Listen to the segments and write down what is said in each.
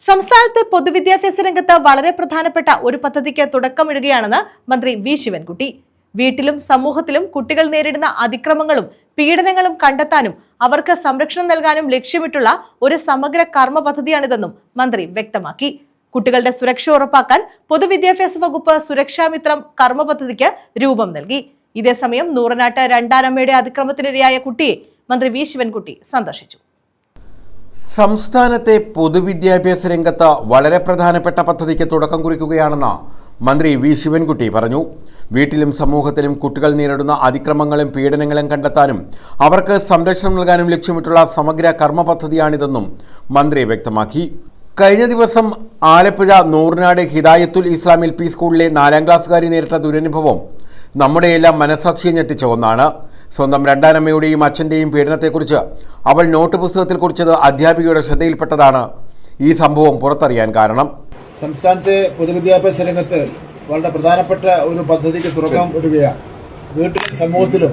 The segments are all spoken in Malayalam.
സംസ്ഥാനത്തെ പൊതുവിദ്യാഭ്യാസ രംഗത്ത് വളരെ പ്രധാനപ്പെട്ട ഒരു പദ്ധതിക്ക് തുടക്കമിടുകയാണെന്ന് മന്ത്രി വി ശിവൻകുട്ടി. വീട്ടിലും സമൂഹത്തിലും കുട്ടികൾ നേരിടുന്ന അതിക്രമങ്ങളും പീഡനങ്ങളും കണ്ടെത്താനും അവർക്ക് സംരക്ഷണം നൽകാനും ലക്ഷ്യമിട്ടുള്ള ഒരു സമഗ്ര കർമ്മ പദ്ധതിയാണിതെന്നും മന്ത്രി വ്യക്തമാക്കി. കുട്ടികളുടെ സുരക്ഷ ഉറപ്പാക്കാൻ പൊതുവിദ്യാഭ്യാസ വകുപ്പ് സുരക്ഷാമിത്രം കർമ്മ പദ്ധതിക്ക് രൂപം നൽകി. ഇതേസമയം നൂറനാട്ട് രണ്ടാനമ്മയുടെ അതിക്രമത്തിനിരയായ കുട്ടിയെ മന്ത്രി വി ശിവൻകുട്ടി സന്ദർശിച്ചു. സംസ്ഥാനത്തെ പൊതുവിദ്യാഭ്യാസ രംഗത്ത് വളരെ പ്രധാനപ്പെട്ട പദ്ധതിക്ക് തുടക്കം കുറിക്കുകയാണെന്ന് മന്ത്രി വി ശിവൻകുട്ടി പറഞ്ഞു. വീട്ടിലും സമൂഹത്തിലും കുട്ടികൾ നേരിടുന്ന അതിക്രമങ്ങളും പീഡനങ്ങളും കണ്ടെത്താനും അവർക്ക് സംരക്ഷണം നൽകാനും ലക്ഷ്യമിട്ടുള്ള സമഗ്ര കർമ്മ പദ്ധതിയാണിതെന്നും മന്ത്രി വ്യക്തമാക്കി. കഴിഞ്ഞ ദിവസം ആലപ്പുഴ നൂറിനാട് ഹിദായത്തുൽ ഇസ്ലാം എൽ പി സ്കൂളിലെ നാലാം ക്ലാസ്സുകാരി നേരിട്ട ദുരനുഭവം നമ്മുടെയെല്ലാം മനസാക്ഷിയെ ഞെട്ടിച്ച ഒന്നാണ്. സ്വന്തം രണ്ടാനമ്മയുടെയും അച്ഛന്റെയും പീഡനത്തെക്കുറിച്ച് അവൾ നോട്ട് പുസ്തകത്തിൽ കുറിച്ചത് അധ്യാപികയുടെ ശ്രദ്ധയിൽപ്പെട്ടതാണ്. ഈ സംഭവം പുറത്തറിയാൻ കാരണം. സംസ്ഥാനത്തെ പൊതുവിദ്യാഭ്യാസ രംഗത്ത് വളരെ പ്രധാനപ്പെട്ട ഒരു പദ്ധതിക്ക് തുടക്കം ഇടുകയാണ്. വീട്ടിലും സമൂഹത്തിലും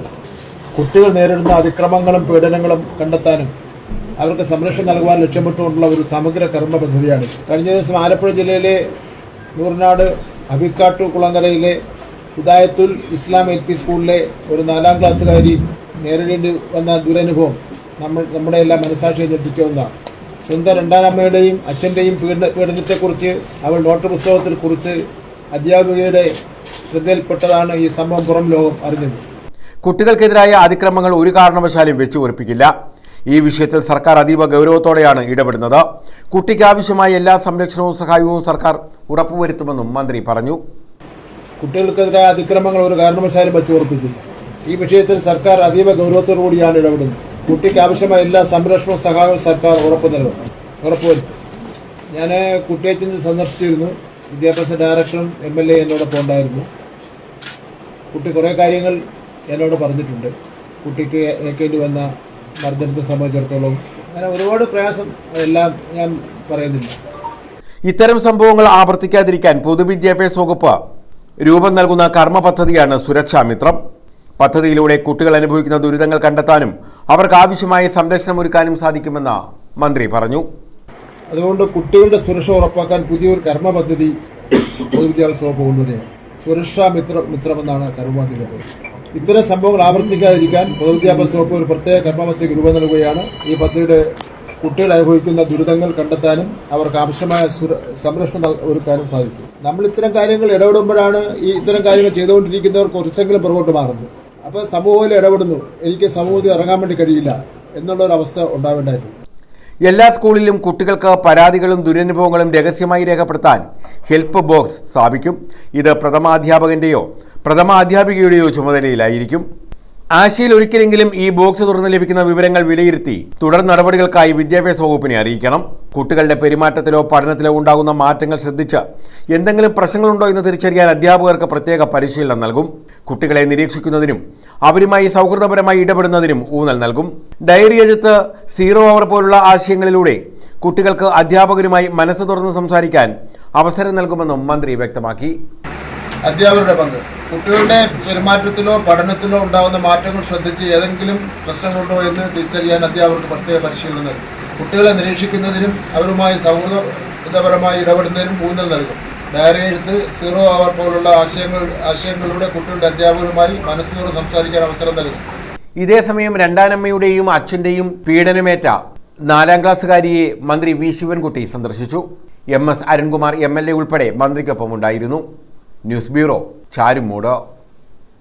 കുട്ടികൾ നേരിടുന്ന അതിക്രമങ്ങളും പീഡനങ്ങളും കണ്ടെത്താനും അവർക്ക് സംരക്ഷണം നൽകുവാൻ ലക്ഷ്യമിട്ടുകൊണ്ടുള്ള ഒരു സമഗ്ര കർമ്മ പദ്ധതിയാണ്. കഴിഞ്ഞ ദിവസം ആലപ്പുഴ ജില്ലയിലെ നൂറിനാട് അബിക്കാട്ടു കുളങ്കരയിലെ ഹിദായത്തുൽ ഇസ്ലാം എൽ പി സ്കൂളിലെ ഒരു നാലാം ക്ലാസ്സുകാരി നേരിടേണ്ടി വന്ന ദുരനുഭവം നമ്മൾ നമ്മുടെ എല്ലാം മനസാക്ഷിയെ ഞെട്ടിച്ച ഒന്നാണ്. സ്വന്തം രണ്ടാനമ്മയുടെയും അച്ഛന്റെയും പീഡന പീഡനത്തെക്കുറിച്ച് അവൾ നോട്ട് പുസ്തകത്തിൽ കുറിച്ച് അധ്യാപികയുടെ ശ്രദ്ധയിൽപ്പെട്ടതാണ് ഈ സംഭവം പുറം ലോകം അറിഞ്ഞത്. കുട്ടികൾക്കെതിരായ അതിക്രമങ്ങൾ ഒരു കാരണവശാലും വെച്ചു ഉറപ്പിക്കില്ല. ഈ വിഷയത്തിൽ സർക്കാർ അതീവ ഗൗരവത്തോടെയാണ് ഇടപെടുന്നത്. കുട്ടിക്കാവശ്യമായ എല്ലാ സംരക്ഷണവും സഹായവും സർക്കാർ ഉറപ്പുവരുത്തുമെന്നും മന്ത്രി പറഞ്ഞു. കുട്ടികൾക്കെതിരായ അതിക്രമങ്ങൾ ഒരു കാരണവശാലും വെച്ച് ഉറപ്പിക്കില്ല ഈ വിഷയത്തിൽ സർക്കാർ അതീവ ഗൗരവത്തോടു കൂടിയാണ് ഇടപെടുന്നത്. കുട്ടിക്ക് ആവശ്യമായ എല്ലാ സംരക്ഷണവും സഹായവും സർക്കാർ ഉറപ്പു നൽകും. ഉറപ്പുവരുത്തും ഞാൻ കുട്ടിയെ സന്ദർശിച്ചിരുന്നു. വിദ്യാഭ്യാസ ഡയറക്ടറും എം എൽ എ എന്നോടൊപ്പം ഉണ്ടായിരുന്നു. കുട്ടി കുറേ കാര്യങ്ങൾ എന്നോട് പറഞ്ഞിട്ടുണ്ട്. കുട്ടിക്ക് ഏക്കേണ്ടി വന്ന മർദ്ദനത്തെ സംബന്ധിച്ചിടത്തോളം അങ്ങനെ ഒരുപാട് പ്രയാസം എല്ലാം ഞാൻ പറയുന്നില്ല. ഇത്തരം സംഭവങ്ങൾ ആവർത്തിക്കാതിരിക്കാൻ പൊതുവിദ്യാഭ്യാസ വകുപ്പ് രൂപം നൽകുന്ന കർമ്മ പദ്ധതിയാണ് സുരക്ഷാ മിത്രം. പദ്ധതിയിലൂടെ കുട്ടികൾ അനുഭവിക്കുന്ന ദുരിതങ്ങൾ കണ്ടെത്താനും അവർക്ക് ആവശ്യമായ സംരക്ഷണം ഒരുക്കാനും സാധിക്കുമെന്ന് മന്ത്രി പറഞ്ഞു. അതുകൊണ്ട് കുട്ടികളുടെ സുരക്ഷ ഉറപ്പാക്കാൻ പുതിയൊരു കർമ്മ പദ്ധതി പൊതുവിദ്യാഭ്യാസ വകുപ്പ് കൊണ്ടുവരികയാണ്. സുരക്ഷാ മിത്ര മിത്രമെന്നാണ് കർമ്മ പദ്ധതിയുടെ ഇത്തരം സംഭവങ്ങൾ ആവർത്തിക്കാതിരിക്കാൻ പൊതുവിദ്യാഭ്യാസ വകുപ്പ് ഒരു പ്രത്യേക കർമ്മ പദ്ധതിക്ക് രൂപം നൽകുകയാണ്. ഈ പദ്ധതിയുടെ കുട്ടികൾ അനുഭവിക്കുന്ന ദുരിതങ്ങൾ കണ്ടെത്താനും അവർക്ക് ആവശ്യമായ സുര- സംരക്ഷണം ഒരുക്കാനും സാധിക്കും. നമ്മൾ ഇത്തരം കാര്യങ്ങൾ ഇടപെടുമ്പോഴാണ് ഈ ഇത്തരം കാര്യങ്ങൾ ചെയ്തുകൊണ്ടിരിക്കുന്നവർ കുറച്ചെങ്കിലും പുറകോട്ട് മാറുന്നു അപ്പോൾ സമൂഹത്തിൽ ഇടപെടുന്നു. എനിക്ക് സമൂഹത്തിൽ ഇറങ്ങാൻ വേണ്ടി കഴിയില്ല എന്നുള്ള ഒരു അവസ്ഥ ഉണ്ടാവേണ്ടായിരുന്നു. എല്ലാ സ്കൂളിലും കുട്ടികൾക്ക് പരാതികളും ദുരനുഭവങ്ങളും രഹസ്യമായി രേഖപ്പെടുത്താൻ ഹെൽപ്പ് ബോക്സ് സ്ഥാപിക്കും. ഇത് പ്രഥമാധ്യാപകന്റെയോ പ്രഥമാധ്യാപികയുടെയോ ചുമതലയിലായിരിക്കും. ആശയിൽ ഒരിക്കലെങ്കിലും ഈ ബോക്സ് തുറന്ന് ലഭിക്കുന്ന വിവരങ്ങൾ വിലയിരുത്തി തുടർ നടപടികൾക്കായി വിദ്യാഭ്യാസ വകുപ്പിനെ അറിയിക്കണം. കുട്ടികളുടെ പെരുമാറ്റത്തിലോ പഠനത്തിലോ ഉണ്ടാകുന്ന മാറ്റങ്ങൾ ശ്രദ്ധിച്ച് എന്തെങ്കിലും പ്രശ്നങ്ങളുണ്ടോ എന്ന് തിരിച്ചറിയാൻ അധ്യാപകർക്ക് പ്രത്യേക പരിശീലനം നൽകും. കുട്ടികളെ നിരീക്ഷിക്കുന്നതിനും അവരുമായി സൗഹൃദപരമായി ഇടപെടുന്നതിനും ഊന്നൽ നൽകും. ഡയറി എഴുത്ത് സീറോ അവർ പോലുള്ള ആശയങ്ങളിലൂടെ കുട്ടികൾക്ക് അധ്യാപകരുമായി മനസ്സ് തുറന്ന് സംസാരിക്കാൻ അവസരം നൽകുമെന്നും മന്ത്രി വ്യക്തമാക്കി. അധ്യാപകരുടെ പങ്ക്. കുട്ടികളുടെ പെരുമാറ്റത്തിലോ പഠനത്തിലോ ഉണ്ടാകുന്ന മാറ്റങ്ങൾ ശ്രദ്ധിച്ച് ഏതെങ്കിലും പ്രശ്നങ്ങളുണ്ടോ എന്ന് തിരിച്ചറിയാൻ അധ്യാപകർക്ക് പ്രത്യേക പരിശീലനം നൽകും. കുട്ടികളെ നിരീക്ഷിക്കുന്നതിനും അവരുമായി സൗഹൃദപരമായി ഇടപെടുന്നതിനും ഊന്നൽ നൽകും. ഡയറി എഴുത്ത് സീറോ അവർ പോലുള്ള ആശയങ്ങൾ ആശയങ്ങളിലൂടെ കുട്ടികളുടെ അധ്യാപകരുമായി മനസ്സിലൂടെ സംസാരിക്കാൻ അവസരം നൽകും. ഇതേസമയം രണ്ടാനമ്മയുടെയും അച്ഛന്റെയും പീഡനമേറ്റ നാലാം ക്ലാസ്സുകാരിയെ മന്ത്രി വി. ശിവൻകുട്ടി സന്ദർശിച്ചു. M. S. Arunkumar M. L. A. ഉൾപ്പെടെ മന്ത്രിക്കൊപ്പം ഉണ്ടായിരുന്നു ന്യൂസ് ബ്യൂറോ ചാരുമൂട്